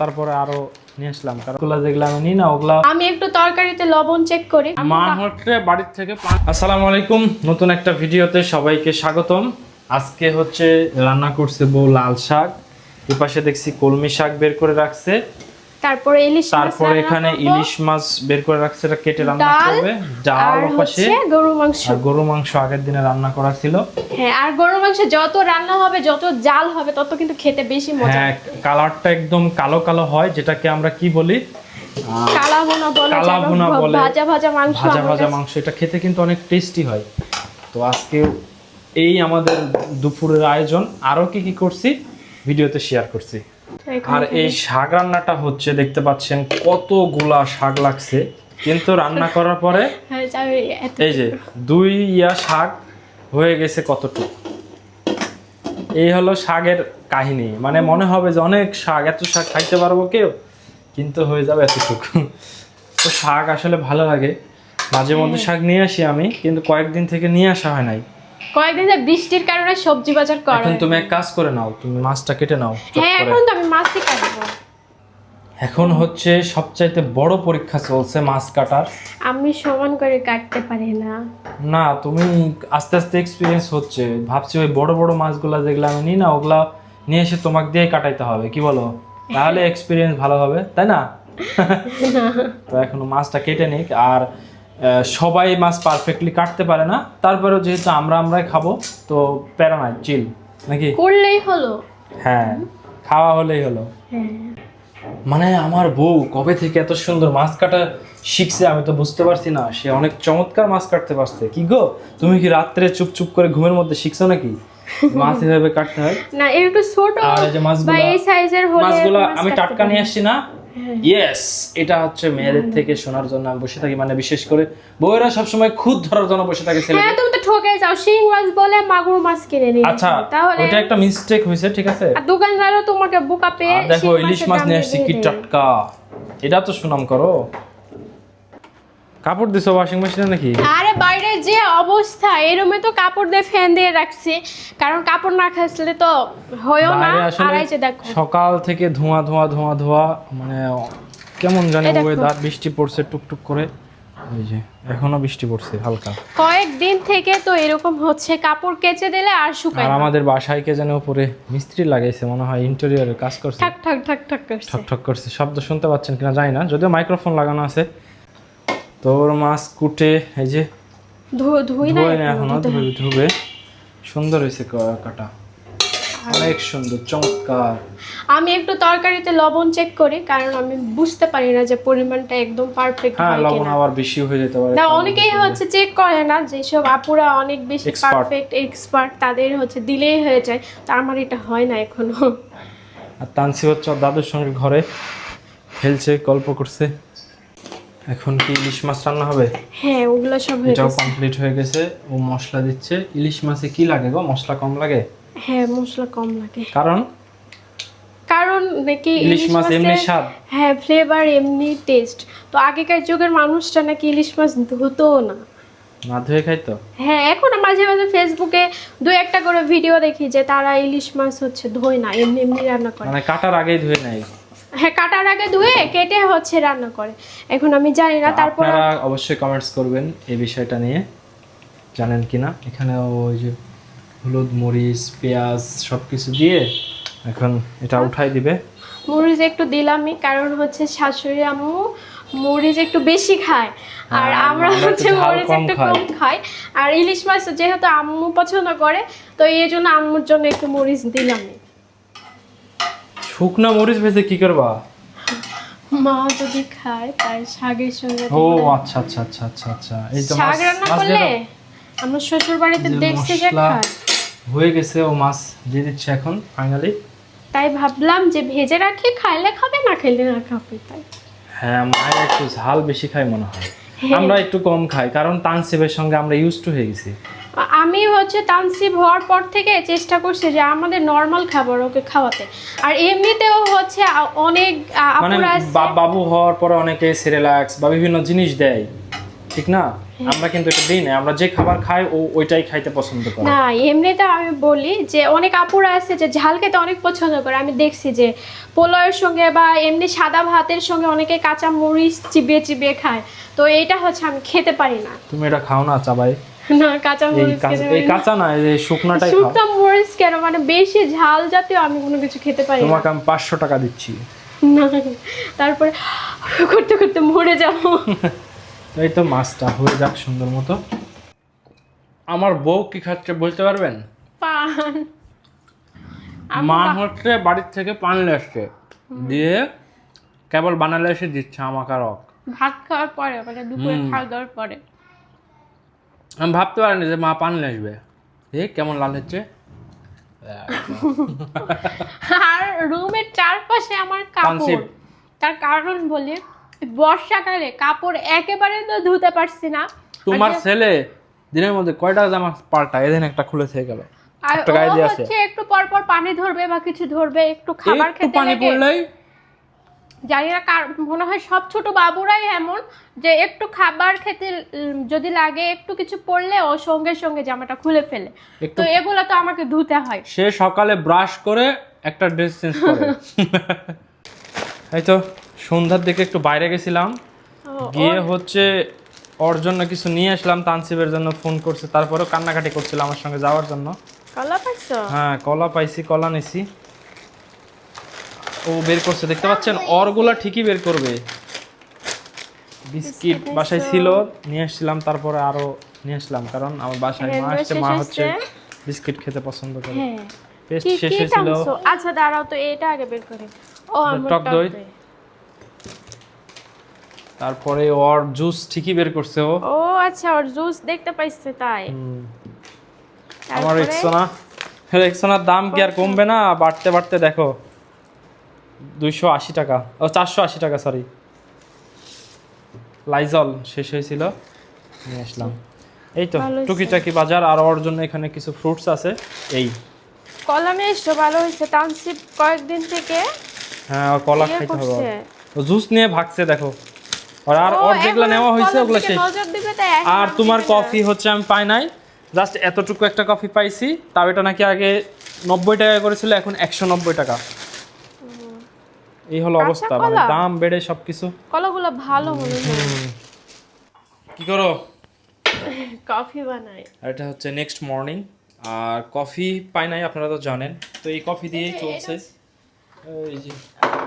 তারপরে আরও নিয়ে আসলাম কারণ ওগুলা যেগুলো আমি নিই না ওগুলা আমি একটু তরকারিতে লবণ চেক করি। মা হচ্ছে বাড়ির থেকে আসসালামু আলাইকুম নতুন একটা ভিডিওতে সবাইকে স্বাগতম। আজকে হচ্ছে রান্না করছে বউ লাল শাক এপাশে দেখছি কলমি শাক বের করে রাখছে। তারপরে ইলিশ মাছ তারপর এখানে ইলিশ মাছ বের করে রাখছে এটা কেটে রান্না করবে। ডাল পাশে গরু মাংস। আর গরু মাংস আগের দিনে রান্না করা ছিল। হ্যাঁ আর গরু মাংস যত রান্না হবে যত জাল হবে তত কিন্তু খেতে বেশি মজা। হ্যাঁ কালারটা একদম কালো কালো হয় যেটাকে আমরা কি বলি? কালা ভুনা বলে কালা ভুনা বলে। ভাজা ভাজা মাংস ভাজা ভাজা মাংস এটা খেতে কিন্তু অনেক টেস্টি হয়। তো আজকে এই আমাদের দুপুরের আয়োজন। আরও কি কি করছি? ভিডিওতে শেয়ার করছি। আর এই শাক রান্নাটা হচ্ছে দেখতে পাচ্ছেন কতগুলা শাক লাগছে। কিন্তু রান্না করার পরে হ্যাঁ, এই যে দুই ইয়া শাক হয়ে গেছে কতটুকু? এই হলো শাকের কাহিনী। মানে মনে হবে যে অনেক শাক এত শাক খাইতে পারব কেউ কিন্তু হয়ে যাবে এতটুকু। তো শাক আসলে ভালো লাগে। মাঝে মধ্যে শাক নিয়ে আসি আমি কিন্তু কয়েকদিন থেকে নিয়ে আসা হয় নাই। কয়েকদিন ধরে বৃষ্টির কারণে সবজি বাজার করা এখন তুমি এক কাজ করে নাও তুমি মাছটা কেটে নাও হ্যাঁ এখন তো আমি মাছই কাটবো। এখন হচ্ছে সবচাইতে বড় পরীক্ষা চলছে মাছ কাটার। আমি সমান করে কাটতে পারি না। না তুমি আস্তে আস্তে এক্সপিরিয়েন্স হচ্ছে। ভাবছি ওই বড় বড় মাছগুলা যেগুলো আমি নিই না ওগুলা নিয়ে এসে তোমাকে দিয়ে কাটাইতে হবে কি বলো? তাহলে এক্সপিরিয়েন্স ভালো হবে তাই না? তো এখন মাছটা কেটে নিক আর সবাই মাছ পারফেক্টলি কাটতে পারে না। তারপরেও যেহেতু আমরা আমরাই খাব তো প্যারা নাই চিল নাকি? করলেই হলো। হ্যাঁ খাওয়া হলেই হলো। হ্যাঁ। মানে আমার বউ কবে থেকে এত সুন্দর মাছ কাটা শিখছে আমি তো বুঝতে পারছি না। সে অনেক চমৎকার মাছ কাটতে পারছে। কি গো তুমি কি রাত্রে চুপ চুপ করে ঘুমের মধ্যে শিখছো নাকি? মাছ এভাবে কাটতে হয়? না একটু ছোট আর এই যে মাছগুলা এই সাইজের হলে মাছগুলা মাছ আমি টাটকা নিয়ে আসছি না। ইয়েস এটা হচ্ছে মেয়েদের থেকে শোনার জন্য আমি বসে থাকি মানে বিশেষ করে বউয়েরা সবসময় খুদ ধরার জন্য বসে থাকে ছেলে হ্যাঁ তুমি তো ঠকে যাও শিং মাছ বলে মাগুর মাছ কিনে নিয়ে আচ্ছা তাহলে ওটা একটা মিস্টেক হয়েছে ঠিক আছে? আর দোকানদারও তোমাকে বোকা পেয়ে দেখো ইলিশ মাছ নিয়ে আসছি কি টাটকা। এটা তো সুনাম করো। কাপড় দিছো ওয়াশিং মেশিনে নাকি? আরে বাইরে যে অবস্থা এরমে তো কাপড় দিয়ে ফ্যান দিয়ে রাখছি। কারণ কাপড় না খাসলে তো হয়েও না। এই যে দেখো। সকাল থেকে ধোঁয়া ধোঁয়া ধোঁয়া ধোঁয়া মানে কেমন জানি এই। ওয়েদার বৃষ্টি পড়ছে টুকটুক করে। এই যে এখনও বৃষ্টি পড়ছে হালকা। কয়েকদিন থেকে তো এরকম হচ্ছে কাপড় কেচে দিলে আর শুকায় আর। আমাদের বাসায় কে যেন উপরে মিস্ত্রি লাগাইছে মনে হয় ইন্টেরিয়রের কাজ করছে। ঠাক ঠাক ঠাক ঠাক করছে। ঠক ঠক করছে। শব্দ শুনতে পাচ্ছেন কিনা জানি না যদিও মাইক্রোফোন লাগানো আছে। তোর মাছ কুটে এই যে ধু- ধুই না এখনও, এখনও ধুবে। সুন্দর হয়েছে কাটা। অনেক সুন্দর চমৎকার। আমি একটু তরকারিতে লবণ চেক করি কারণ আমি বুঝতে পারি না যে পরিমাণটা একদম পারফেক্ট হ্যাঁ লবণ আবার বেশি হয়ে যেতে পারে না অনেকেই হচ্ছে চেক করে না যেসব আপুরা অনেক বেশি. পারফেক্ট এক্সপার্ট তাদের হচ্ছে দিলেই হয়ে যায়। তো আমার এটা হয় না এখনও। আর তানসি হচ্ছে ওর দাদুর সঙ্গে ঘরে খেলছে গল্প করছে। এখন কি ইলিশ মাছ রান্না হবে? হ্যাঁ ওগুলো সব হয়ে এটাও গেছে। কমপ্লিট হয়ে গেছে। ও মশলা দিচ্ছে। ইলিশ মাছে কি লাগে গো? মশলা কম লাগে? হ্যাঁ মশলা কম লাগে। কারণ? কারণ নাকি ইলিশ মাছ এমনি স্বাদ। হ্যাঁ ফ্লেভার এমনি টেস্ট তো আগেকার যুগের মানুষটা নাকি ইলিশ মাছ ধুতো না। না ধুয়ে খাইতো? হ্যাঁ এখন মাঝে মাঝে ফেসবুকে দু একটা করে ভিডিও দেখি যে তারা ইলিশ মাছ হচ্ছে ধোয় না এমনি এমনি রান্না করে। মানে কাটার আগেই ধুয়ে নেয়। হ্যাঁ কাটার আগে ধুয়ে কেটে হচ্ছে রান্না করে। এখন আমি জানি না তারপর আপনারা অবশ্যই কমেন্টস করবেন এই বিষয়টা নিয়ে। জানেন কিনা এখানে ওই যে হলুদ মরিচ পেঁয়াজ সব কিছু দিয়ে এখন এটা উঠাই দিবে। মরিচ একটু দিলামই কারণ হচ্ছে শাশুড়ি আম্মু মরিচ একটু বেশি খায়। আর হ্যাঁ, আমরা হচ্ছে মরিচ একটু। কম খাই। আর ইলিশ মাছ যেহেতু আম্মু পছন্দ করে তো এই জন্য আম্মুর জন্য একটু মরিচ দিলামই। শুকনা মরিচ ভেজে কি করবা? মা যদি খায় তাই শাকের সঙ্গে ও আচ্ছা আচ্ছা আচ্ছা আচ্ছা আচ্ছা। এই তো শাক রান্না করলে আমার শ্বশুর বাড়িতে দেখছি যে খায়। হয়ে গেছে ও মাছ দিয়ে দিচ্ছে এখন ফাইনালি তাই ভাবলাম যে ভেজে রাখি খাইলে খাবে না খাইলে না খাবে তাই। হ্যাঁ মায়ের একটু ঝাল বেশি খাই মনে হয়। হ্যাঁ। আমরা একটু কম খাই কারণ তানসিবের সঙ্গে আমরা ইউজ টু হয়ে গেছি। আমি হচ্ছে তানসিব হওয়ার পর থেকে চেষ্টা করছি যে আমাদের নর্মাল খাবার ওকে খাওয়াতে। আর এমনিতেও হচ্ছে অনেক আ, মানে বাবু হওয়ার পরে অনেকে সিরিলাক্স বা বিভিন্ন জিনিস দেয় ঠিক না? আমরা কিন্তু এটা দিই না আমরা যে খাবার খাই ও ওইটাই খাইতে পছন্দ করে। না এমনিতে আমি বলি যে অনেক আপুরা আছে যে ঝাল খেতে অনেক পছন্দ করে। আমি দেখছি যে পোলাওয়ের সঙ্গে বা এমনি সাদা ভাতের সঙ্গে অনেকে কাঁচা মরিচ চিবিয়ে চিবিয়ে খায়। তো এইটা হচ্ছে আমি খেতে পারি না। তুমি এটা খাও না চাবাই না কাঁচা মরিচ এই কাঁচা না এই শুকনাটাই খাও। মরিচ কেন? মানে বেশি ঝাল জাতীয় আমি কোনো কিছু খেতে পারি না। তোমাকে আমি পাঁচশো টাকা দিচ্ছি। না তারপরে করতে করতে মরে যাব। তো এই তো মাছটা হয়ে যাক সুন্দর মতো। আমার বউ কি খাচ্ছে বলতে পারবেন? পান। মা হচ্ছে বাড়ির থেকে পান আসছে। দিয়ে কেবল বানালে এসে দিচ্ছে আমাকে আর ওকে। ভাত খাওয়ার পরে মানে দুপুরে খাওয়া দাওয়ার পরে। আমি ভাবতে পারিনি যে মা পান আসবে। এ কেমন লাল হচ্ছে? আর রুমের চারপাশে আমার কাপড়। তার কারণ বলি বর্ষাকালে কাপড় একেবারে তো ধুতে পারছি না। তোমার ছেলে দিনের মধ্যে কয়টা জামা পাল্টা? এদিন একটা খুলে থেকে গেল। আর একটা ও। হচ্ছে একটু পর পর পানি ধরবে বা কিছু ধরবে একটু খাবার একটু খেতে পানি পড়লেই জানি না কার মনে হয় সব ছোট বাবুরাই এমন যে একটু খাবার খেতে যদি লাগে একটু কিছু পড়লে ও সঙ্গে সঙ্গে জামাটা খুলে ফেলে। তো এগুলো তো আমাকে ধুতে হয়। সে সকালে ব্রাশ করে একটা ড্রেস চেঞ্জ করে। এই তো সন্ধ্যার দিকে একটু বাইরে গেছিলাম। গিয়ে হচ্ছে ওর জন্য কিছু নিয়ে আসলাম তানসিবের জন্য ফোন করছে। তারপরেও কান্নাকাটি করছিল আমার সঙ্গে যাওয়ার জন্য। কলা পাইছো? হ্যাঁ কলা পাইছি কলা নিছি। ও বের করছে দেখতে পাচ্ছেন? অরগুলা ঠিকই বের করবে। বিস্কিট বাসায় ছিল নিয়ে আসছিলাম তারপরে আরও নিয়ে আসলাম কারণ আমার বাসায় মা আসছে মা হচ্ছে বিস্কিট খেতে পছন্দ করে। হ্যাঁ। পেস্ট শেষ হয়েছিল। আচ্ছা দাঁড়াও তো এটা আগে বের করে। ও আমার টক দই। তারপরে ওর জুস ঠিকই বের করছে ও। ও আচ্ছা ওর জুস দেখতে পাইছে তাই। আমার তারপরে? রেক্সোনা রেক্সোনার দাম কি আর কমবে না? বাড়তে বাড়তে দেখো। দুইশো আশি টাকা ও চারশো আশি টাকা সরি লাইজল শেষ হয়েছিল নিয়ে আসলাম। এই তো। টুকিটাকি বাজার আর ওর জন্য এখানে কিছু ফ্রুটস আছে এই। কলা নিয়ে এসছো ভালো হয়েছে। তানসিপ কয়েকদিন থেকে হ্যাঁ ও কলা ইয়ে খাইতে হবে জুস নিয়ে ভাগছে দেখো। আর আর ওর যেগুলো নেওয়া হয়েছে ওগুলো শেষ। আর তোমার কফি হচ্ছে আমি পাই নাই। জাস্ট এতটুকু একটা কফি পাইছি তাও এটা নাকি আগে নব্বই টাকা করেছিল এখন একশো নব্বই টাকা। এই হলো অবস্থা মানে দাম বেড়ে সবকিছু। কলাগুলো ভালো মনে হয় কি করো? কফি বানাই। আর এটা হচ্ছে নেক্সট মর্নিং আর কফি পাই নাই আপনারা তো জানেন। তো এই কফি দিয়েই চলছে। এই যে।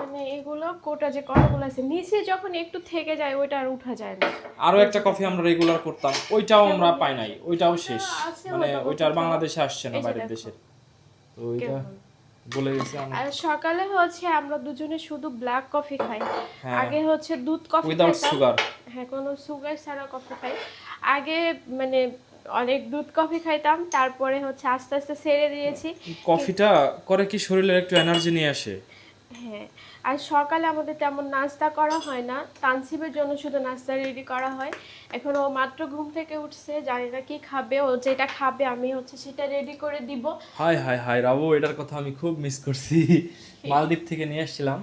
মানে এগুলো কোটা যে কলাগুলো আছে নিচে যখন একটু থেকে যায় ওইটা আর উঠা যায় না। আরও একটা কফি আমরা রেগুলার করতাম ওইটাও আমরা পাই নাই ওইটাও শেষ। মানে ওইটা আর বাংলাদেশে আসছে না বাইরের। দেশের। তো ওইটা বলে গেছি আর সকালে হচ্ছে আমরা দুজনে শুধু ব্ল্যাক কফি খাই। হ্যাঁ। আগে হচ্ছে দুধ কফি উইদাউট সুগার হ্যাঁ কোনো সুগার ছাড়া কফি খাই। আগে মানে অনেক দুধ কফি খাইতাম তারপরে হচ্ছে আস্তে আস্তে ছেড়ে দিয়েছি। কফিটা করে কি শরীরের একটু এনার্জি নিয়ে আসে? হ্যাঁ। আর সকালে আমাদের তেমন নাস্তা করা হয় না। তানসিবের জন্য শুধু নাস্তা রেডি করা হয়। এখন ও মাত্র ঘুম থেকে উঠছে জানি না কি খাবে। ও যেটা খাবে আমি হচ্ছে সেটা রেডি করে দিব। হাই হাই হাই রাবু এটার কথা আমি খুব মিস করছি। মালদ্বীপ থেকে নিয়ে আসছিলাম।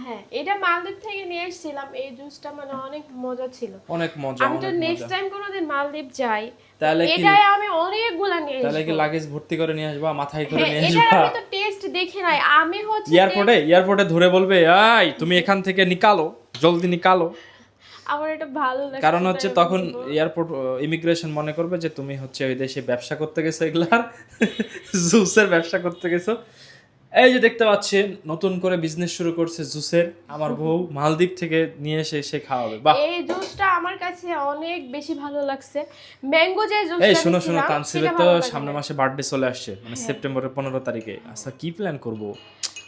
হ্যাঁ এটা মালদ্বীপ থেকে নিয়ে এসেছিলাম এই জুসটা মানে অনেক মজা ছিল। অনেক মজা আমি তো নেক্সট টাইম কোনোদিন মালদ্বীপ যাই। তাহলে এটাই আমি অনেকগুলা নিয়ে তাহলে কি লাগেজ ভর্তি করে নিয়ে আসবা মাথায় করে হ্যাঁ, নিয়ে আসবা? আমি তো দেখি নাই আমি হচ্ছে এয়ারপোর্টে এয়ারপোর্টে ধরে বলবে আই তুমি এখান থেকে নিকালো জলদি নিকালো। আমার এটা ভালো লাগে কারণ হচ্ছে তখন এয়ারপোর্ট ইমিগ্রেশন মনে করবে যে তুমি হচ্ছে ওই দেশে ব্যবসা করতে গেছো এগুলার জুসের ব্যবসা করতে গেছো। এই যে দেখতে পাচ্ছেন নতুন করে বিজনেস শুরু করছে জুসের। আমার বউ মালদ্বীপ থেকে নিয়ে এসে সে খাওয়াবে। বাহ! এই জুসটা আমার কাছে অনেক বেশি ভালো লাগছে। ম্যাঙ্গো যে জুস এই শোনো শোনো তানসিবের তো সামনের মাসে বার্থডে চলে আসছে মানে সেপ্টেম্বরের পনেরো তারিখে। আচ্ছা কি প্ল্যান করব?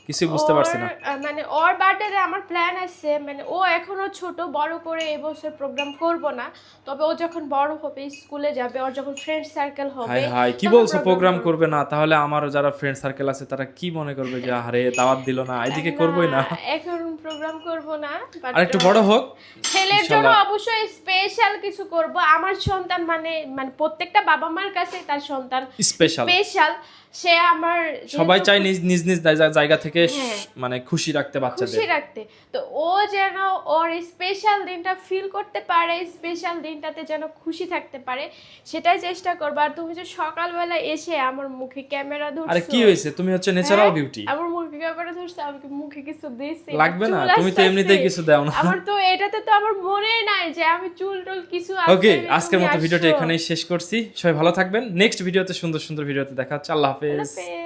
কিছুই বুঝতে পারছি না। মানে ওর বার্থডে আমার প্ল্যান আছে মানে ও এখনও ছোট বড় করে এবছর প্রোগ্রাম করব না। তবে ও যখন বড় হবে স্কুলে যাবে ওর যখন ফ্রেন্ড সার্কেল হবে হাই হাই কি বলছো প্রোগ্রাম করবে। না? তাহলে আমার যারা ফ্রেন্ড সার্কেল আছে তারা কি মনে করবে যে আরে দাওয়াত দিল না এদিকে করবোই না? এখন প্রোগ্রাম করব না আর একটু বড় হোক ছেলের জন্য অবশ্যই স্পেশাল কিছু করব। আমার সন্তান মানে মানে প্রত্যেকটা বাবা মার কাছে তার সন্তান স্পেশাল স্পেশাল সে আমার সবাই চায় নিজ নিজ নিজ জায়গা- থেকে হ্যাঁ। মানে খুশি রাখতে বাচ্চাদের। খুশি রাখতে। তো ও যেন ওর স্পেশাল দিনটা ফিল করতে পারে স্পেশাল দিনটাতে যেন খুশি থাকতে পারে সেটাই চেষ্টা করব। আর তুমি যে সকালবেলা এসে আমার মুখে ক্যামেরা ধরছো। আরে কি হয়েছে? তুমি হচ্ছে ন্যাচারাল বিউটি আমার মুখে ক্যামেরা ধরছো আমাকে মুখে কিছু দিয়েছে লাগবে না তুমি তো। এমনিতেই কিছু দাও না। আমার তো এটাতে তো আমার মনেই নাই যে আমি চুল টুল কিছু ওকে আজকের মতো ভিডিওটা। এখানেই শেষ করছি। সবাই ভালো থাকবেন। নেক্সট ভিডিওতে সুন্দর সুন্দর ভিডিওতে দেখা হচ্ছে। আল্লাহ হাফেজ। আল্লাহ হাফেজ।